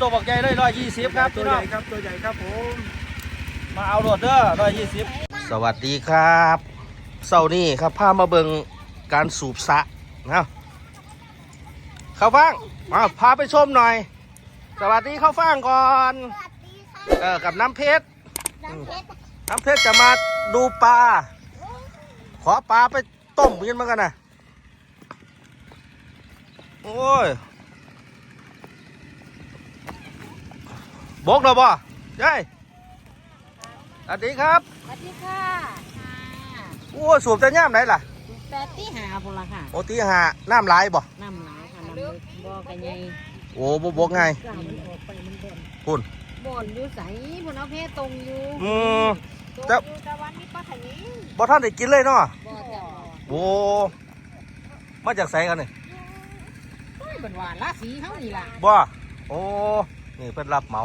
ตัวบักใหญ่เลยร้อยยี่สิบครับตัวพี่ใหน้อญ่งครับตัวใหญ่ครับผมมาเอาโหลดเด้อร้อยยี่สิบสวัสดีครับเสาร์นี้ครับพามาเบิงการสูบสระนะเข้าฟังมาพาไปชมหน่อย สวัสดีเข้าฟังก่อนสวัสดีค่ะเออกับน้ำเพชรน้ำเพชรน้ำเพชรจะมาดูปลาขอปลาไปต้มกินมากันนะโอ้ย บกแล้วบ่ยายสวัสดีครับ สวัสดีค่ะโอ้ยสูบจะย่ามไหนล่ะแปดที่หาพุ่นละค่ะ โอตีหาน้ำไหลายบ่ น้ำหลายค่ะ น้ำลึกบ่อกันใหญ่โอ้บกไงกล้ามันออกไปมันบ่นพุ่นบ่นอยู่ใสพุ่นเอาเพตรงอยู่อืมตรงแต่อยู่ตะวันมีปลาขยิงบ่ท่านได้กินเลยเนาะบ่จ้ะโอ้มาจากไสกันนี่โอ้ยเป็นหวานละสีเขานี่ล่ะบ่ โอ้ นี่เพิ่นรับเหมา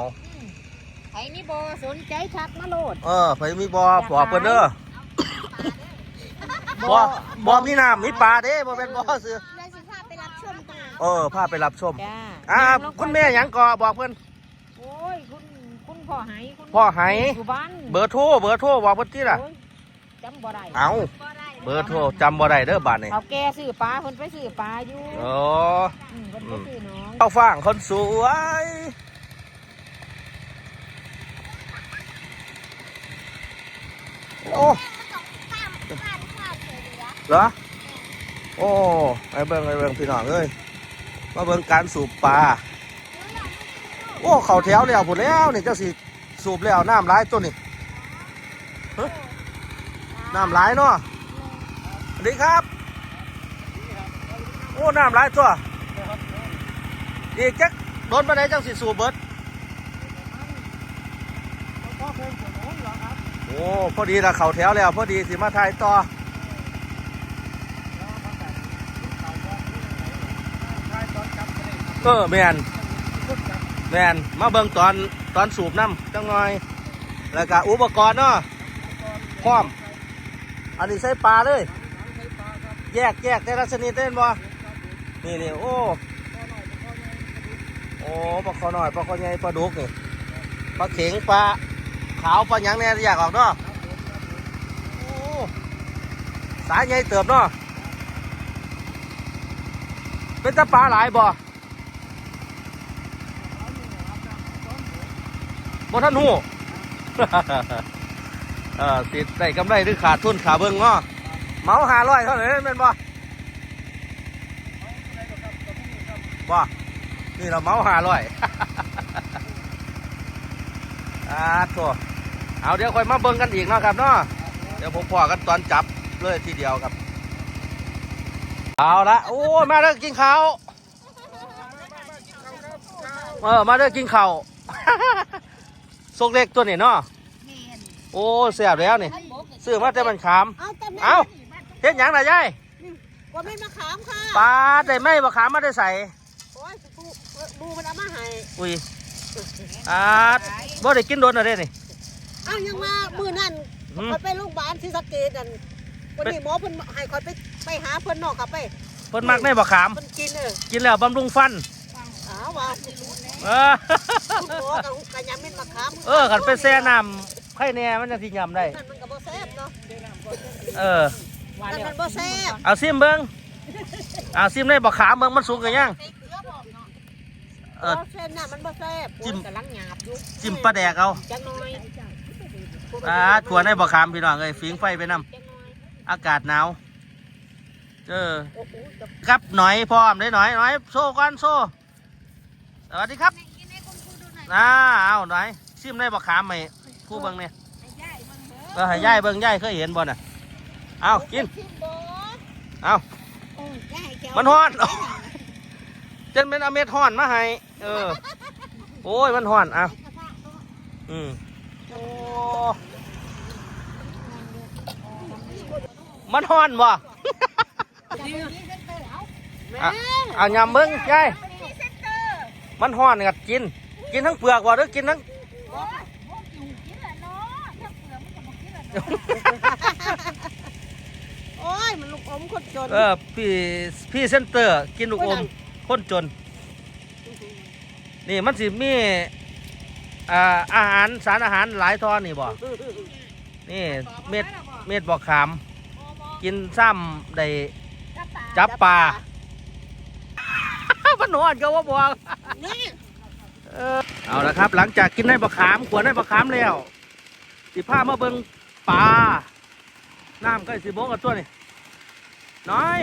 ไอ้นี่บ่สนใจชักมาโลดเออไปมีบ่บอกเพิ่นเด้อบ่บ่มีน้ำมีปลาเด้บ่เป็นบ่ซื้อเราจะพาไปรับชมกันเออพาไปรับชมจ้าอ่าน้องคุณแม่หยังก่อบอกเพิ่นโอ้ยคุณคุณพ่อไหคุณพ่อไหสุบันเบอร์โทรเบอร์โทรบอกเพิ่นติล่ะโอ้ยจำบ่ได้เอาเบอร์โทรจำบ่ได้เด้อบาดนี้เอาแกซื้อปลาเพิ่นไปซื้อปลาอยู่โอ้อืมเพิ่นไปซื้อน้อง เข้าฟ่างคนสวย โอ้ข้ามข้ามข้ามเหรอโอ้ไปเบิ่งไปเบิ่งพี่น้องเอ้ยมาเบิ่งการสูบปลาโอ้เขาแถวแล้วผุดแล้วนี่เจ้าสิสูบแล้วน้ำร้ายตัวนี่น้ำร้ายเนาะสวัสดีครับ โอ้น้ำร้ายตัวอีกจักโดนไปไหนจังสิสูบเบิด อ้พอดีละเขาแถวแล้ว พอดีสิมาถ่ายต่อเออแมนแมนมาเบิ่งตอนตอนสูบน้ำจังหน่อย แล้วก็อุปกรณ์เนาะพร้อม อันนี้ใส่ปลาเลย แยกแยกแต่ละชนิดเล่นบ่นี่นี่โอ้โอ้ปลาคอหน่อยปลาคอใหญ่ปลาดุกนี่ปลาเข็งปลา ขาวปลาหยังเนี่ยอยากออกเนาะโอ้สายใหญ่เติบเนาะเป็นตะปลาหลายบ่บ่ท่านหู เออติดได้กำไรหรือขาดทุนขาเบิ่งเนาะเหมาหาร้อยเท่าไหร่แม่นบ่บ่นี่เราเหมาหาร้อย อ่าโถเอาเดี๋ยวค่อยมาเบิ่งกันอีกเนาะครับเนาะเดี๋ยวผมพอกันตอนจับเลยทีเดียวครับ เอาละโอ้ยมาเด้อกินข้าวเออมาเด้อกินข้าวซกเล็กตัวนี้เนาะโอ้เสียบแล้วนี่ซื้อมาแต่มันขามเอาแต่เอ้าเฮ็ดหยังน่ะยายว่าไม่มาขามค่ะปลาได้ไหมบ่ขามมาได้ใส่โอ้ยดูดูมันเอามาให้อุ้ย อ่าบ่ได้กินโดนอะไรนี่อ้าวยังมามือนั่นหืมคอยไปโรงพยาบาลที่สะเกดนั่นวันนี้หมอเพิ่นให้คอยไปไปหาเพิ่นนอกกับไปเพิ่นมักได้บ่ขามเพิ่นกินเออกินแล้วบำรุงฟันอ้าวว่าเออคุณหมอกับกับยาเม็ดมะขามเออกันไปแช่น้ำไข่แน่มันจะสิยำได้นั่นมันก็บ่แซ่บเนาะเออหวานนั่นแล้วมันบ่แซ่บเอาซิมเบิ่งเอาซิมได้บ่ขามเบิ่งมันสูงกันยัง เออบ่แซ่บน่ะมันบ่แซ่บจิ้มกำลังหยาบอยู่จิ้มปลาแดกเอาจังน้อยอ่าถั่วในบ่ขามพี่น้องเอ้ยฟิงไฟไปนํจังน้อยอากาศหนาวเออโอ้โหจะครับหน่อยพร้อมได้หน่อยหน่อยโซ่ก่อนโซ่สวัสดีครับอ่าเอาหน่อยซิมได้บ่ขามไหมผู้เบิ่งเนี่ยเออให้ย่ายเบิ่งย่ายเคยเห็นบ่น่ะเอากินชิมบ่เอาโอ้ยยายแกมันฮ้อนจนเป็นอเม็ดฮ้อนมาให้ เออ โอ้ยมันฮ้อนเอาอืมโอ้มันฮ้อนบ่อะเอายำเบิ้งยายมันห่อนกัดกิน กินทั้งเปลือกว่ะหรือกินทั้งโอ้ยมันลูกอมคนจน เออพี่พี่เซนเตอร์ กินลูกอมคนจน นี่มันสิมีอ่าอาหารสารอาหารหลายทอนนี่บ่นี่เม็ดเม็ดบอกขาม กินซ้ำได้จับปลามันนอนก็ว่าบอกนี่เออเอาละครับ หลังจากกินได้บะขามขวดได้บะขามแล้วสิผ้ามาเบิงปลาน้ำก็สิบกกับตัวนี่น้อย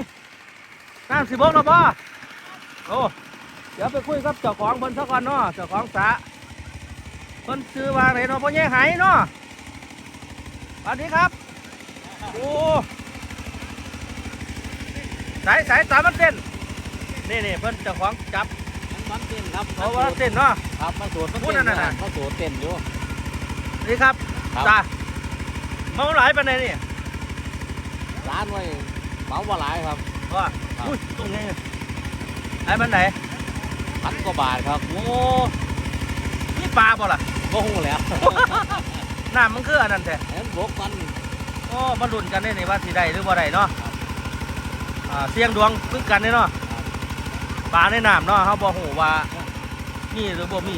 น้ำสิบกแล้วบ่โอ้ เดี๋ยวไปคุยกับเจ้าของเพิ่นซะก่อนเนาะเจ้าของสระเพิ่นซื้อว่าไหนเนาะพ่อใหญ่ไหเนาะสวัสดีครับโอ้สายสายสามมันเต้นนี่นี่เพิ่นเจ้าของจับมันเต้นครับเพราะว่าเต้นเนาะครับมาสวนมันพูดเต้นนั่นน่ะมาสวนเต้นอยู่นี่ครับครับจ้าเมาหลายปานใดนี่ร้านไว้เหมาว่าหลายครับว่าครับอุ้ยตรงนี้ไอ้มันไหน พันกว่าบาทครับ โอ้นี่ปลาบ่ล่ะก็หูแล้วน้ำมันคืออันนั้นแท้เห็นบกมันโอ้มาลุ้นกันได้นี่ว่าสิได้หรือบ่ได้เนาะอ่าเสียงดวงคือกันนี่เนาะปลาในน้ำเนาะเฮาบ่ฮู้ว่ามีหรือบ่มี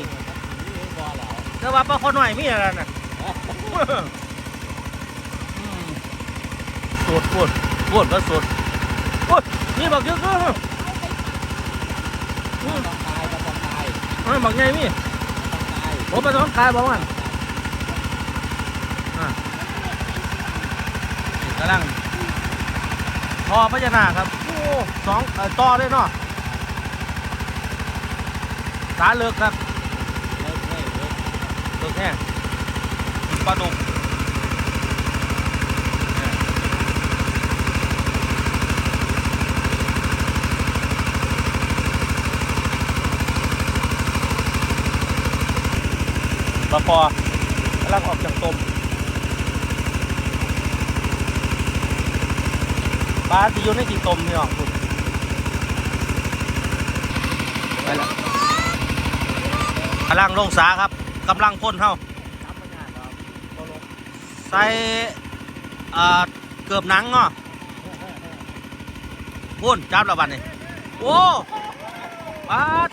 นี่บ่แล้วแต่ว่าปลาคอน้อยมีอะไรน่ะอืมสูตรพูดพูดก็สูตรโอ้ยนี่บักเยอะก็ายเอ้ยบักไงมีต้องตายผมไปต้องขายบอกว่ากำลังพอพญานาคครับ โอ้สองเอ่อต่อด้วยเนาะสาเลิกครับเลิกเลิกเลิกเลิกแห้งปลาดุก ปลาปอกำลังออกจากตมปลาที่อยู่ในกี่ต้มนี่หรอคุณไปแล้วกำลังลงสาครับกำลังพ่นเท่าใส่เกือบหนังเนาะพูนจับแล้วบัดนี่โอ้ปาด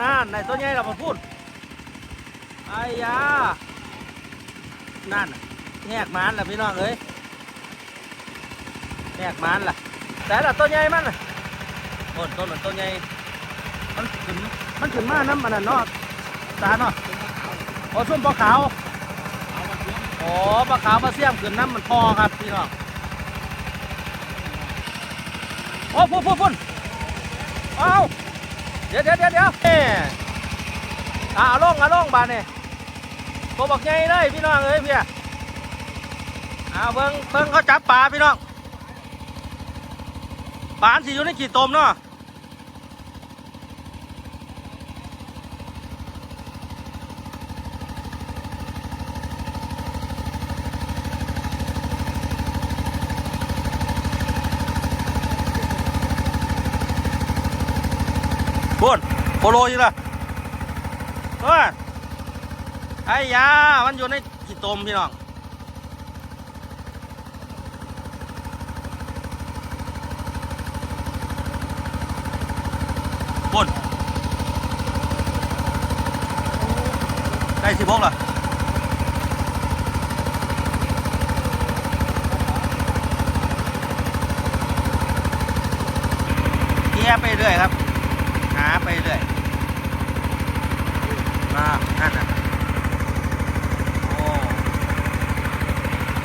นั่นในตัวใหญ่เรามาพูด ไอ้ยา นั่นแหกมันล่ะพี่น้องเอ้ยแหกมันล่ะ แต่ละตัวใหญ่มันน่ะต้นต้นมันตัวใหญ่ มันขึ้นมันขึ้นมากน้ำมันน่ะเนาะตาเนาะโอ้ส้มปลาขาวอามาเลี้ยงโอ้ปลาขาวปลาเสี่ยมขึ้นน้ำมันพอครับพี่น้องโอ้พุ่นพุ่นพุ่นเอาเดี๋ยวเดี๋ยวเดี๋ยวเดี๋ยวเอ้อาเอาลงอาลงบานนี่ ตัวบักใหญ่เลยพี่น้องเอ้ยเพี่ยเอาเบิ้งเบิ้งเขาจับปลาพี่น้องปลาสิอยู่ในกี่ตมเนาะพุ่นโคโลยู่ละเฮ้ ไอ้ยา มันอยู่ในกี่ตมพี่น้อง บน ได้สิบหกเหรอเยร์ไปเรื่อยครับ หาไปเรื่อยมานั่นน่ะโอ้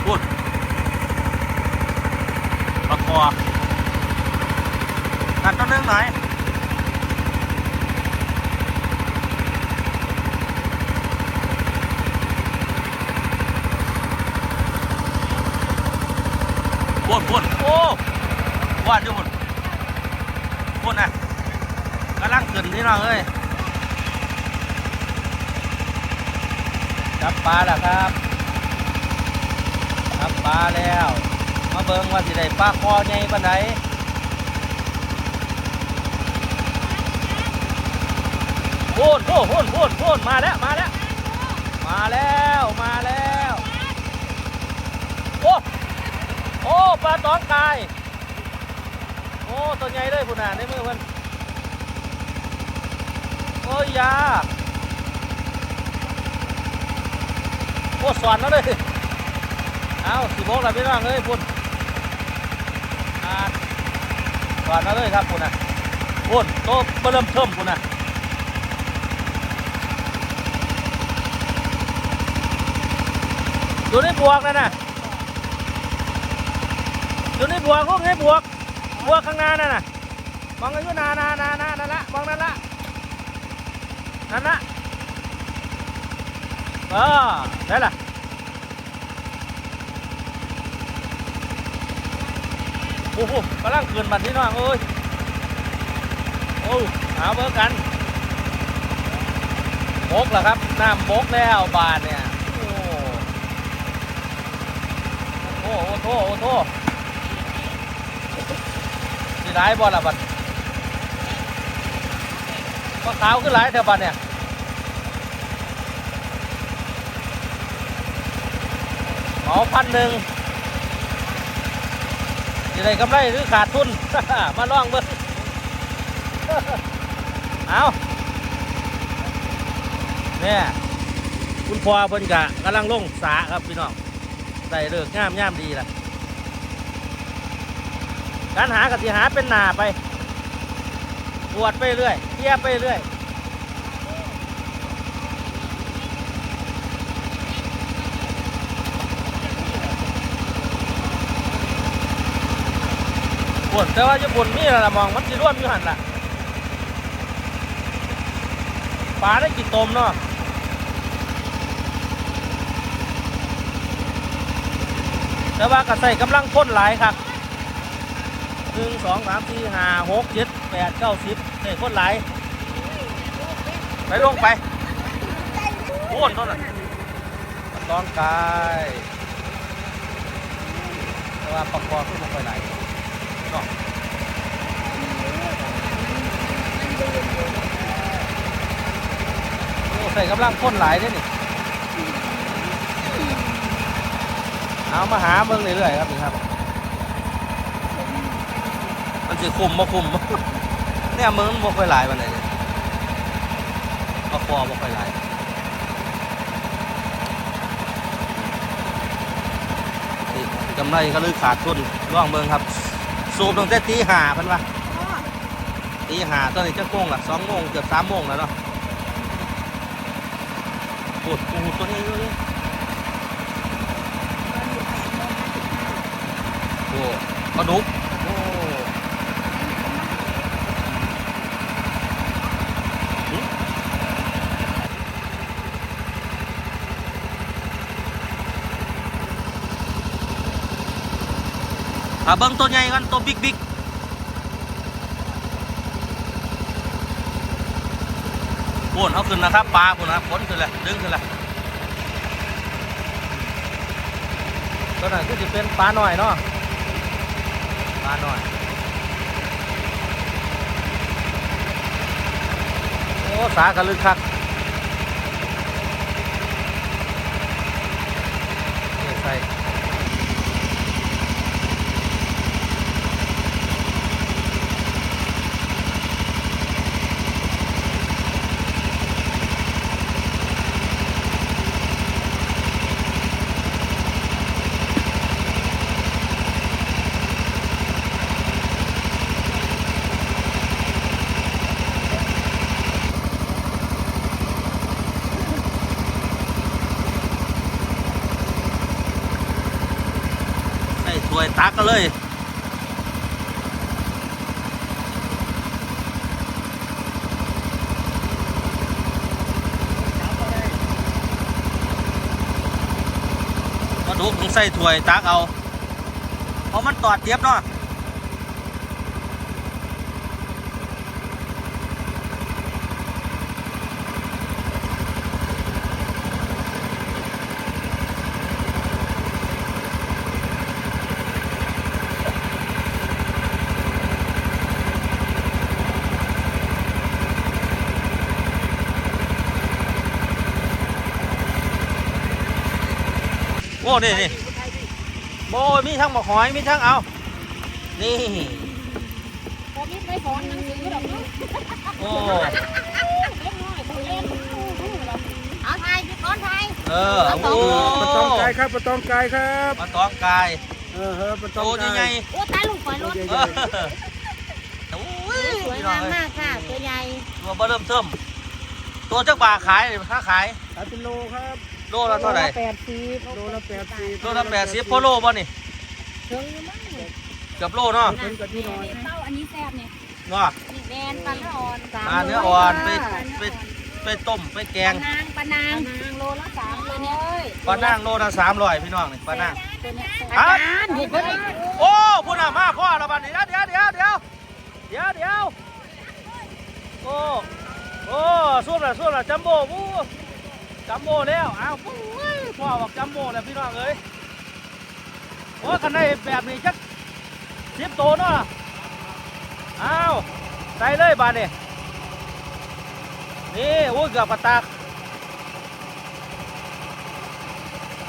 พูดประคอกันต้นเรื่องหน่อยบนบนโอ้วาดอยู่บนบนนะกำลังขึ้นที่น้องเอ้ยจับปลาแล้วครับจับปลาแล้ว มาเบิ่งว่าสิได้ปลาคอใหญ่ปานใด โพูนโพูนโพูนโพูนโพูนมาแล้วมาแล้ว มาแล้วมาแล้วโอ้โอ้ปลาตองกายโอ้ตัวใหญ่เลยพุ่นน่ะในมือเพิ่นโอ้ยยาโอ้สอนแล้วเลยเอาสิโมกแล้วพี่น้องเอ้ยพุ่นอ่าสอนแล้วเลยครับพุ่นน่ะพุ่นโตเริ่มเทิมพุ่นน่ะ อยู่ในบวกนั่นน่ะอยู่ในบวกลูกในบวกบวกข้างหน้านั่นน่ะมองกันอยู่หนานานานานั่นละมองนั่นละนั่นนะเออได้ละโอ้โหกำลังเกินบัตรที่น้องเอ้ยโอ้หาเบอร์กันบกแล้วครับน้ำบกแล้วบาทเนี่ย โอ้โหโอ้โหโอ้โหสิร้ายบอละบัดก็ขาวขึ้นหลายแถวบัดเนี่ยเหมาพันหนึ่งจะได้กำไรหรือขาดทุน มาล่องเบิ่งเอาเนี่ยคุณพ่อเพิ่นกะกำลังลงสาครับพี่น้อง ได้เลิกงามย่ามดีล่ะ การหากสิหาเป็นหนาไปตรวจไปเรื่อยเทียบไปเรื่อยปวดแต่ว่าญี่ปุ่นมีอะไรมองมันจะร่วมอยู่หันล่ะปลาได้กี่ตมเนาะ แต่ว่าก็ใส่กำลังพ่นหลายครับหนึ่งสองสามสี่ห้าหกเจ็ดแปดเก้าสิบใส่พ่นหลาย ไปลงไปพ่นเท่านั้นต้องกายแต่ว่าประกอบขึ้นมาไปไหลายโอ้ใส่กำลังพ่นหลายเด้นี่ เอามาหาเบิ่งเรื่อยๆครับนี่ครับ มันสิคุมมาคุมเนี่ยมึงมันบ่ค่อยหลายวันไหนเลยก็พอบ่ค่อยหลายกำไรก็เลยขาดทุนร่องเบิ่งครับ สูบตั้งแต่ตีห้าพันวะตีห้าตอนนี้จะโมงละสองโมงเกือบสามโมงแล้วเนาะปวดปูตัวนี้เลยโอ้ ปลาดุกอะเบิ้งตัวใหญ่กันตัวบิ๊กบิ๊กปวดเอาขึ้นนะครับปลาปวดนะครับพ้นขึ้นเลยดึงขึ้นเลยตัวนั้นคือจะเป็นปลาหน่อยเนาะ มาหน่อย โอ้ สากระลึกคัก วยตักก็เลยมาดูผมใส่ถ้วยตักเอา เพราะมันตอดเทียบเนาะ นี่นี่โบมีทั้งหมกหอยมีทั้งเอานี่ตอมีไม่สอนนังสือหรอกนาะโอ้เนอเอาไทยพี่ก้อนไทยเออโอ้ปะตองไก่ครับปะตองไก่ครับปะตองไก่เออเออปะตองไก่โอ้ยใหญ่โอ้ตายลูกฝล่อยรถสวยงามมากค่ะตัวใหญ่ตัวเบิ่มเติมตัวเจ้าป่าขายหรือค้าขายขายเป็นโลครับ โลละเท่าไหร่แปดสิบโลละแปดสิบโลละแปดสิบพอโลป่ะนี่ถึงอยู่มั้งเกือบโลเนาะเป็นกะทิน้อยเต้าอันนี้แซ่บเนี่ยเนาะนี่แมนปลาเนื้ออ่อนสามปลาเนื้ออ่อนไปไปไปต้มไปแกปลางนางปลานางปลานางโลละสามเลยเนี่ยปลานั่งโลละสามร้อยพี่น้องนี่ปลานั่งอาจารย์เห็นปะเนี่ยโอ้พูดน่ะมาพ่อเราบัดนี้เดี๋ยวเดี๋ยวเดี๋ยวเดี๋ยวเดี๋ยวโอ้โอ้สู้ละสู้ละจัมโบ้วู้ จัมโบ้แล้วอ้าวพ่อบอกจัมโบ้แล้วพี่น้องเอ้ยโอ้คันในแบบนี้จักสิบโตเนาะอ้าวใส่เลยบาดนี่นี่โอ้เกือบปะตาก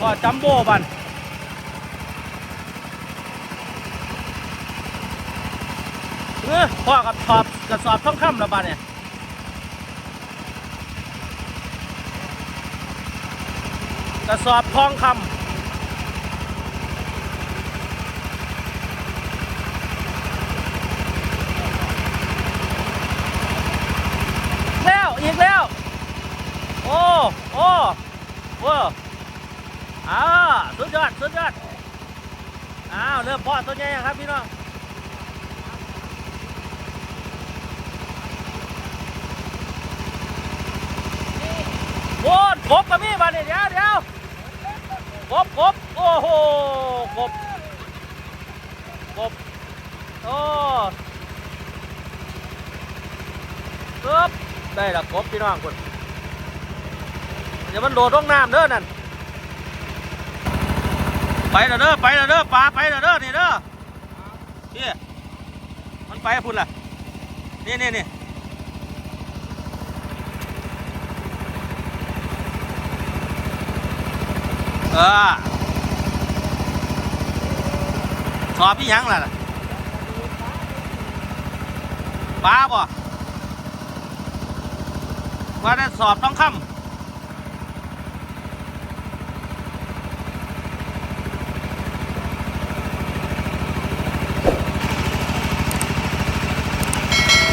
ก็จัมโบ้บันเออพ่อกับสอบกระสอบท่องคำแล้วบานเนี่ย กระสอบทองคำแล้วอีกแล้ว โอ้โอ้โอ้อ้าสุดยอดสุดยอดอ้าวเริ่มพ่อตัวใหญ่ยังครับพี่น้องโอ้กบกับมี่มาเนี่ยเดี๋ยวเดี๋ยว กบกบโอ้โหกบกบโอ้กบได้ละกบพี่น้องคนเดี๋ยวมันโดดลงน้ำเด้อนั่นไปเด้อไปเด้อปลาไปเด้อนี่เด้อนี่มันไปพุ่นล่ะนี่นี่นี่ เออสอบพี่ยังล่ะป้าบ่ว่าได้สอบต้องคำ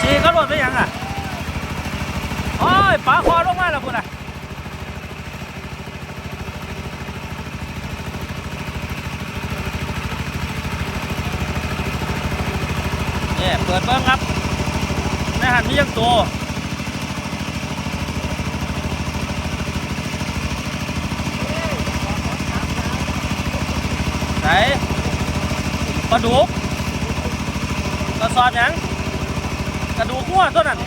สีก็หล่นไปยังอะ โอ้ยปลาคอลงมาแล้วพุ่นอะ เนี่ยเปิดเบิ้งครับในหันมียังตัวไหนปลาดุกกระสอบยังกระดูกมั่วตัวนั้น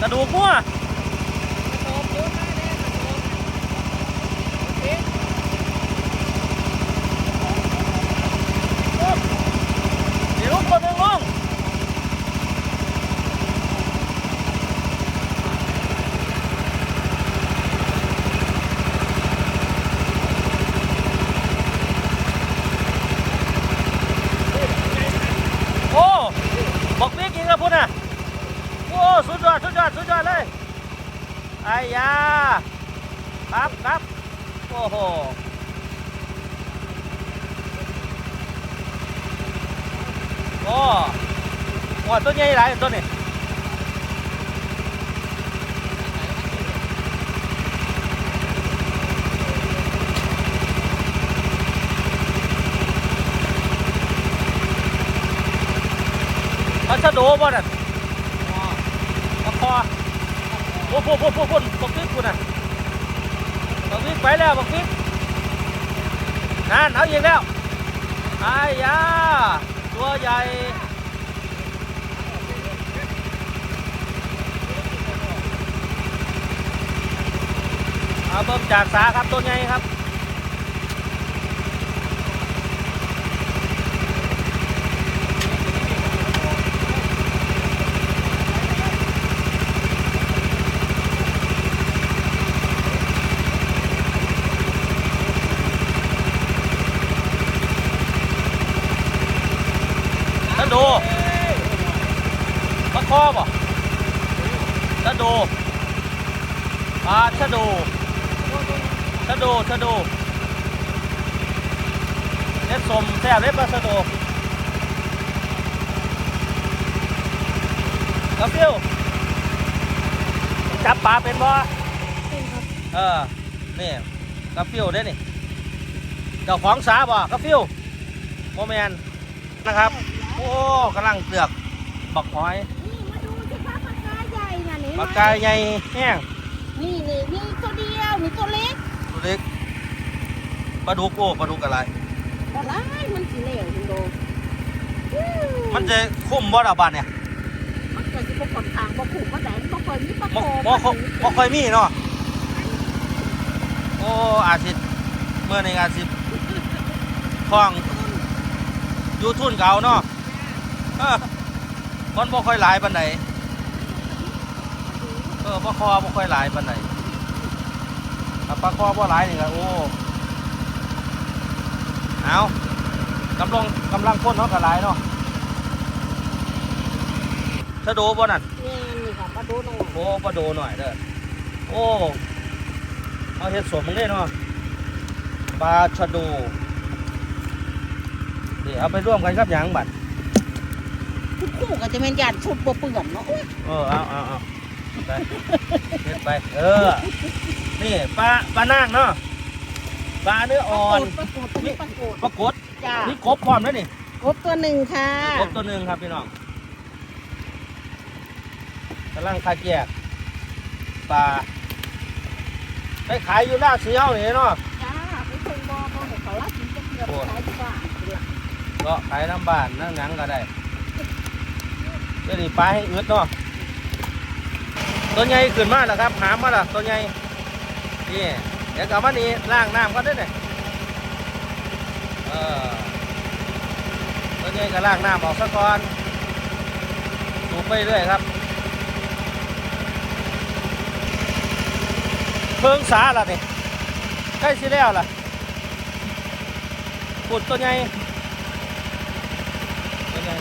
กระดูกมั่วเดี๋ยวคนหนึ่งลงโอ้บอกพี่กินกับพุ่นอะ โอ้ สุดยอด สุดยอด สุดยอดเลยไอ้ยาครับครับ โอ้โห โอ้โหตัวใหญ่หลายตัวนี้ พัชโดบ่นั่นตะคอโอ้โหโอ้โหโอ้โหบักปิ๊กคุณน่ะบักปิ๊กไปแล้วบักปิ๊กนั่นเอาอีกแล้วไอ้ยาตัวใหญ่เอาเบิ่มจากสาครับตัวใหญ่ครับ โดตะคอบ่ตะโดปลาชะโดชะโดชะโดเล็ดสมแซ่บเล็ดปลาชะโดกระฟิวจับปลาเป็นบ่เป็นครับเออ นี่กระเฟิวได้นี่เจ้าของสาบ่กระเฟิวโมแมนนะครับ อ้กำลังเตือกบักหอยนี่มาดูสิคะปลากายใหญ่น่ะนี่ปลากายใหญ่แห้งนี่นี่นี่ตัวเดียวนี่ตัวเล็กตัวเล็กปลาดุกโอ้ปลาดุกอะไรก็ร้ายมันสีเหลวคุณโดมันจะคุ้มบ่ดอกบานเนี่ยมันก็สิบ่ค่อนข้างบ่คุ้มบ่ได้มันบ่ค่อยมีปลาบ่โขบ่ค่อยบ่ค่อยมีเนาะโอ้อาทิตย์เมื่อนี้อาทิตย์คล้องอยูทุนเก่าเนาะเออ มันบ่ค่อยหลายปานใดเออปลาคอบ่ค่อยหลายปานใดถ้าปลาคอบ่หลายนี่ก็โอ้เอากำลังกำลังคนเนาะก็หลายเนาะชะโดบ่นั่นแม่นนี่ค่ะปลาโดน้อยโอ้ปลาโดหน่อยเด้อโอ้เอาเห็ดสวมมึงได้เนาะปลาชะโดเดี๋ยวเอาไปร่วมกันครับหยังบัด ทุกคู่ก็จะเป็นญาติชุดบ่เปื้อนเนาะโอ้ยเออเอาเอาเอาไปเฮ็ดไป เออ นี่ปลาปลานางเนาะปลาเนื้ออ่อนปลากดปลากดตัวนี้ปลากดปลากดจ้านี่กบพร้อมแล้วนี่กบตัวหนึ่งค่ะกบตัวหนึ่งครับพี่น้องกำลังคัดแยกปลาไปขายอยู่หน้าเสียวนี่เนาะจ้าไปส่งบ่บ่ให้เขาลากินจักเดือนขายดีกว่าก็ขายน้ำบ้านนั่งหนังก็ได้ เดี๋ยวนี้ปลาให้อึดเนาะตัวใหญ่ขึ้นมาแล้วครับหามมาและตัวใหญ่นี่เดี๋ยวกลับมานี่ล้างน้ำก็ได้เลยเออตัวใหญ่ก็ล้างน้ำออกซะก่อนสูบไปเรื่อยครับเพิ่งสาละนี่ใกล้สิแล้วล่ะปุดตัวใหญ่ เป็นไง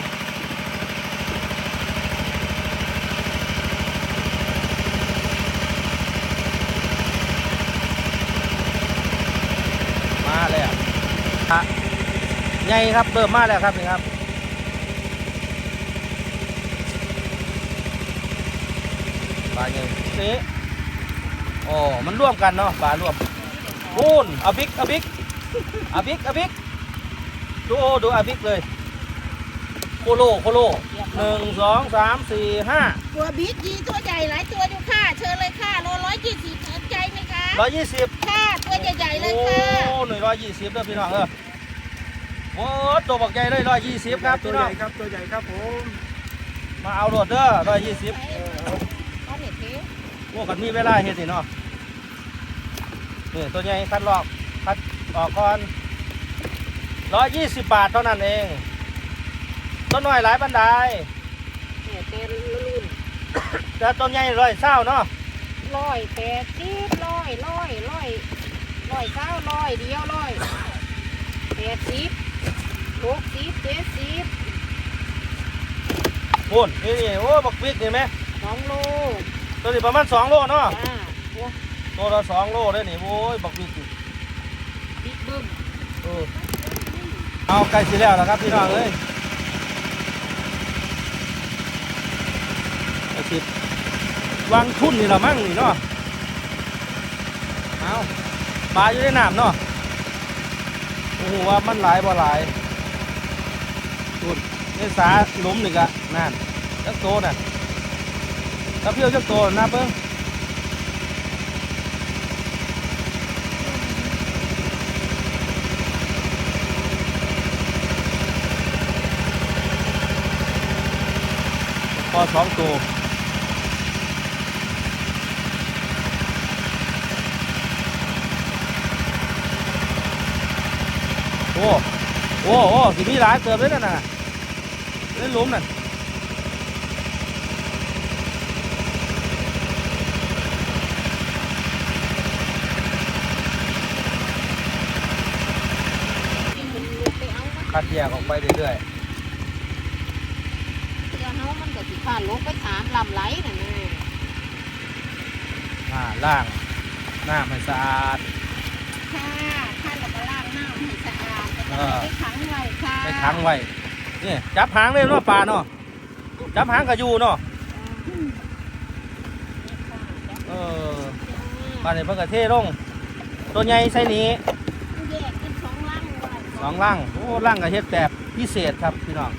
มาแล้วอะ ไงครับเริ่มมาแล้วครับนี่ครับปลาไงนี่โอ้มันร่วมกันเนาะปลาร่วมปูนอาบิกอาบิกอาบิกอาบิกดูโอดูอาบิกเลยโคโลโคโลหนึ่งสองสามสี่ห้าตัวบิ๊กยีตัวใหญ่หลายตัวอยู่ค่ะ เชิญเลยค่ะโลร้อยยี่สิบสนใจไหมคะร้อยยี่สิบค่ะ ตัวใหญ่ๆเลยโอ้ค่ะหนึ่งร้อยยี่สิบเด้อพี่น้องเออ โอ้ตัวบักใหญ่เลยร้อยยี่สิบครับตัวพี่ใหน้อญ่งครับตัวใหญ่ครับผมมาเอาโหลดเด้อร้อยยี่สิบเอาเน็ตเทปโอ้กันมีเวลาเฮ็ดนี่เนาะนี่ตัวใหญ่คัดลอกคัดออกก่อนร้อยยี่สิบบาทเท่านั้นเองต้นน้อยหลายบันไดเนี่ยเต็มรุ่นแต่ต้นใหญ่ร้อยเศร้าเนาะร้อยแปดสิบร้อยร้อยร้อยร้อยเก้าร้อยเดียวร้อยแปดสิบ หกสิบเจ็ดสิบพุ่นนี่นี่โอ้บักวิกนี่ไหมสองโลตัวนี้ประมาณสองโลเนาะจ้าโอ้ตัวละสองโลเด้อนี่โอ้ยบักวิกนี่บิ๊กบึ้มเออเอาใกล้สิแล้วแล้วครับพี่น้องเอ้ยไอ้สิบวางทุนนี่ละมั่งนี่เนาะเอาปลาอยู่ในน้ำเนาะโอ้โหว่ามันหลายบ่หลาย ทุนในสาหลุมนี่กะนั่นจักโตน่ะถ้าเพี้ยวจักโตนะเบิ้งพอสองตัวโอ้ โอ้โอ้สิมีหลายเติมเลยนั่นน่ะเล่นหลุมนั่นคัดแยกออกไปเรื่อยเดี๋ยวเฮามันก็สิผ่านลงไปถามลำไหลน่ะนะๆอ่าล่างน้ำให้สะอาด ค่ะท่านเราก็ล้างน้ำให้สะ อาดเออไปขังไว้ค่ะไปขังไว้นี่จับหางเลยเนาะปลาเนาะจับหางกับยูเนาะเออปลาเนี่ยเพิ่งกระเทลงตัวใหญ่ไซนี้แยกเป็นสองล่างไว้สองล่างโอ้ล่างกับเฮ็ดแบบพิเศษครับพี่น้อง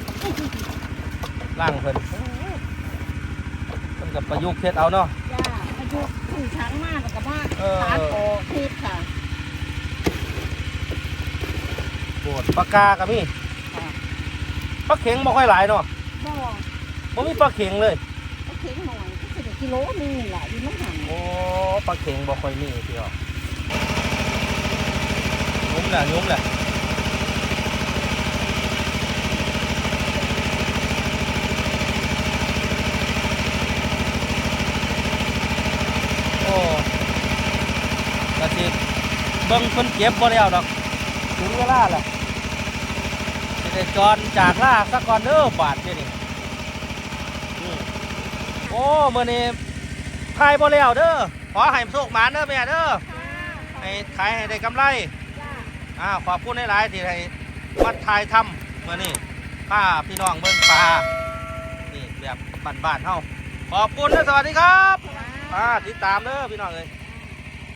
ล่างเพิ่นเพิ่นกับประยุกต์เฮ็ดเอาเนาะจ้าอายุถึงช้างมากแล้วก็มาเออขาโตทิพค่ะ โบ ดปลากากับมีปลาเข็งบ่ค่อยหลายเนาะบ่บ่มีปลาเข็งเลยก็เข็งหน่อยก็คือกิโลนึงนี่แหละอยู่น้ำหันโอ้ปลาเข็งบ่ค่อยมีพี่น้องยุ่มแหละยุ่มแหละโอ้กระสิเบิ่งเพิ่นเก็บบ่แล้วดอกถึงเวลาแล้ว สิได้จอนจากล่าสักก่อนเด้อบาทเดี๋ยวนี้อืมโอ้มื้อนี้ขายบ่แล้วเด้อขอให้โชคหมานเด้อแม่เด้อให้ขายให้ได้กำไรจ้าอ่าขอบคุณหลายๆที่ให้วัดทายทำเมื่อนี้ป้าพี่น้องเบิ่งปลานี่แบบบ้านๆเฮาขอบคุณนะสวัสดีครับอ่าติดตามเด้อพี่น้องเอ้ย